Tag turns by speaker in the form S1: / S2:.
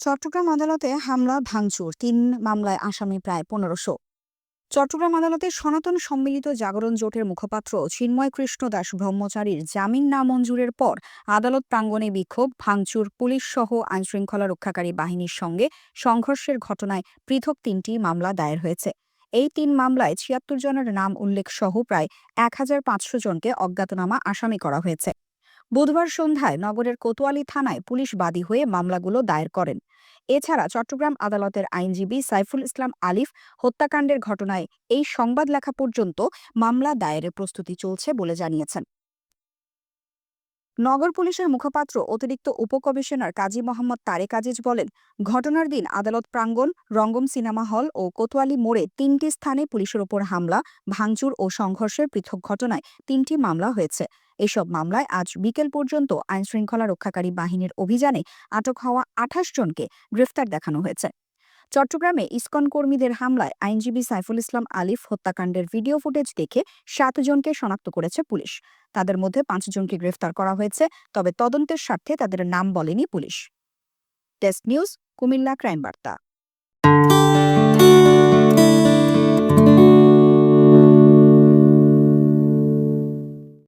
S1: চট্টগ্রাম আদালতে হামলা, ভাঙচুর, তিন মামলায় আসামি প্রায় পনেরোশো। চট্টগ্রাম আদালতে সনাতন সম্মিলিত জাগরণ জোটের মুখপাত্র চিন্ময় কৃষ্ণ দাস ব্রহ্মচারীর জামিন নামঞ্জুরের পর আদালত প্রাঙ্গণে বিক্ষোভ, ভাঙচুর, পুলিশ সহ আইনশৃঙ্খলা রক্ষাকারী বাহিনীর সঙ্গে সংঘর্ষের ঘটনায় পৃথক তিনটি মামলা দায়ের হয়েছে। এই তিন মামলায় ছিয়াত্তর জনের নাম উল্লেখ সহ প্রায় এক হাজার পাঁচশো জনকে অজ্ঞাতনামা আসামি করা হয়েছে। বুধবার সন্ধ্যায় নগরের কোতোয়ালি থানায় পুলিশ বাদী হয়ে মামলাগুলো দায়ের করেন। এছাড়া চট্টগ্রাম আদালতের আইনজীবী সাইফুল ইসলাম আলিফ হত্যাকাণ্ডের ঘটনায় এই সংবাদ লেখা পর্যন্ত মামলা দায়েরের প্রস্তুতি চলছে বলে জানিয়েছেন। নগর পুলিশের মুখপাত্র অতিরিক্ত উপকমিশনার কাজী মোহাম্মদ তারেক আজিজ বলেন, ঘটনার দিন আদালত প্রাঙ্গণ, রঙ্গম সিনেমা হল ও কোতোয়ালি মোড়ে তিনটি স্থানে পুলিশের ওপর হামলা, ভাঙচুর ও সংঘর্ষের পৃথক ঘটনায় তিনটি মামলা হয়েছে। এসব মামলায় আজ বিকেল পর্যন্ত আইনশৃঙ্খলা রক্ষাকারী বাহিনীর অভিযানে আটক হওয়া আঠাশ জনকে গ্রেফতার দেখানো হয়েছে। চট্টগ্রামে ইসকন কর্মীদের হামলায় আইনজীবী সাইফুল ইসলাম আলিফ হত্যাকাণ্ডের ভিডিও ফুটেজ দেখে সাতজনকে শনাক্ত করেছে পুলিশ। তাদের মধ্যে পাঁচজনকে গ্রেফতার করা হয়েছে, তবে তদন্তের স্বার্থে তাদের নাম বলেনি police. Test news, Comilla crime বার্তা